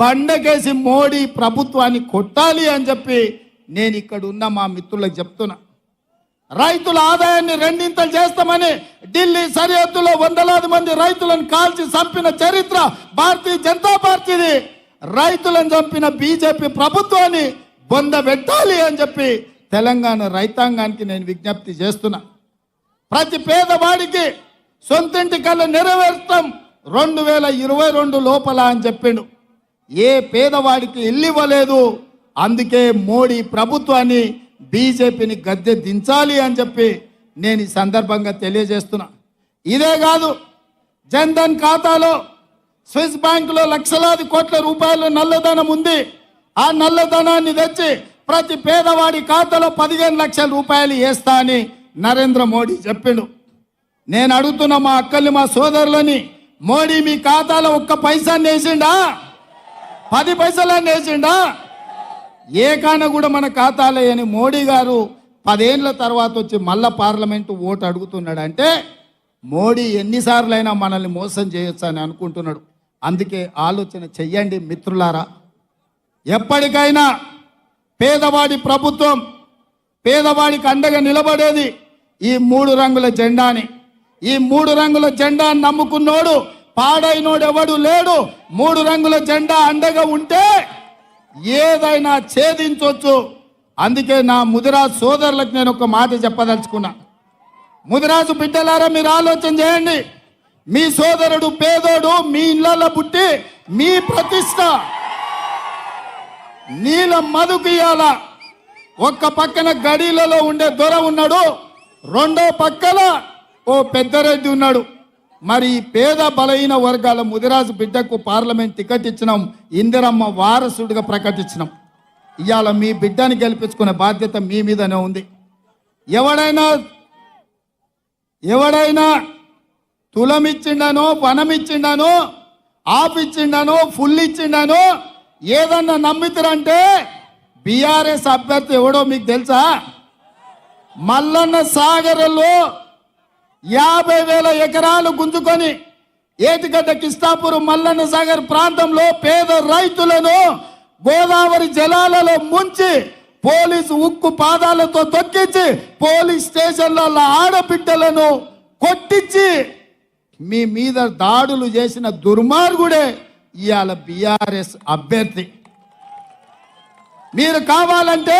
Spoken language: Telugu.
బండకేసి మోడీ ప్రభుత్వాన్ని కొట్టాలి అని చెప్పి నేను ఇక్కడ ఉన్న మా మిత్రులకు చెప్తున్నా. రైతుల ఆదాయాన్ని రెండింతలు చేస్తామని ఢిల్లీ సరిహద్దులో వందలాది మంది రైతులను కాల్చి చంపిన చరిత్ర భారతీయ జనతా పార్టీది. రైతులను చంపిన బీజేపీ ప్రభుత్వాన్ని బొంద పెట్టాలి అని చెప్పి తెలంగాణ రైతాంగానికి నేను విజ్ఞప్తి చేస్తున్నా. ప్రతి పేదవాడికి సొంతింటి కళ్ళ నెరవేర్చడం రెండు వేల ఇరవై రెండు లోపల అని చెప్పిండు. ఏ పేదవాడికి ఇల్లు ఇవ్వలేదు అందుకే మోడీ ప్రభుత్వాన్ని బీజేపీని గద్దె దించాలి అని చెప్పి నేను ఈ సందర్భంగా తెలియజేస్తున్నా. ఇదే కాదు జన్ధన్ ఖాతాలో స్విస్ బ్యాంకులో లక్షలాది కోట్ల రూపాయలు నల్లధనం ఉంది. ఆ నల్లధనాన్ని తెచ్చి ప్రతి పేదవాడి ఖాతాలో పదిహేను లక్షల రూపాయలు వేస్తా అని నరేంద్ర మోడీ చెప్పిండు. నేను అడుగుతున్న మా అక్కల్ని మా సోదరులని మోడీ మీ ఖాతాలో ఒక్క పైసాన్ని వేసిండా? పది పైసలన్నీ వేసిండా ఏకాన కూడా మన ఖాతాలేయని అని మోడీ గారు పదేళ్ళ తర్వాత వచ్చి మళ్ళా పార్లమెంటు ఓటు అడుగుతున్నాడు అంటే మోడీ ఎన్నిసార్లైనా మనల్ని మోసం చేయొచ్చు అని అనుకుంటున్నాడు. అందుకే ఆలోచన చెయ్యండి మిత్రులారా. ఎప్పటికైనా పేదవాడి ప్రభుత్వం పేదవాడికి అండగా నిలబడేది ఈ మూడు రంగుల జెండాని. ఈ మూడు రంగుల జెండాని నమ్ముకున్నోడు పాడైనోడెవడు లేడు. మూడు రంగుల జెండా అండగా ఉంటే ఏదైనా ఛేదించవచ్చు అందుకే నా ముదిరా సోదరులకు నేను ఒక మాట చెప్పదలుచుకున్నా. ముదిరాజు బిడ్డలారా మీరు ఆలోచన చేయండి. మీ సోదరుడు పేదోడు మీ ఇళ్ళల్లో పుట్టి మీ ప్రతిష్ట నీల మధుకియాల ఒక్క పక్కన గడిలలో ఉండే దొర ఉన్నాడు. రెండో పక్కన ఓ పెద్దరెడ్డి ఉన్నాడు. మరి పేద బలహీన వర్గాల ముదిరాజు బిడ్డకు పార్లమెంట్ టికెట్ ఇచ్చినాం. ఇందిరమ్మ వారసుడిగా ప్రకటించినాం. ఇవాళ మీ బిడ్డని గెలిపించుకునే బాధ్యత మీ మీదనే ఉంది. ఎవడైనా ఎవడైనా తులమిచ్చిండనో వనమిచ్చిండనో ఆఫ్ ఇచ్చిండనో ఫుల్ ఇచ్చిండనో ఏదన్నా నమ్మితరంటే బీఆర్ఎస్ అభ్యర్థి ఎవడో మీకు తెలుసా? మల్లన్న సాగర్లో యాభై వేల ఎకరాలు గుంజుకొని ఏటిగడ్డ కిస్తాపూర్ మల్లన్న సాగర్ ప్రాంతంలో పేద రైతులను గోదావరి జలాలలో ముంచి పోలీసు ఉక్కు పాదాలతో తొక్కించి పోలీస్ స్టేషన్లలో ఆడబిడ్డలను కొట్టించి మీ మీద దాడులు చేసిన దుర్మార్గుడే ఇవాళ బీఆర్ఎస్ అభ్యర్థి. మీరు కావాలంటే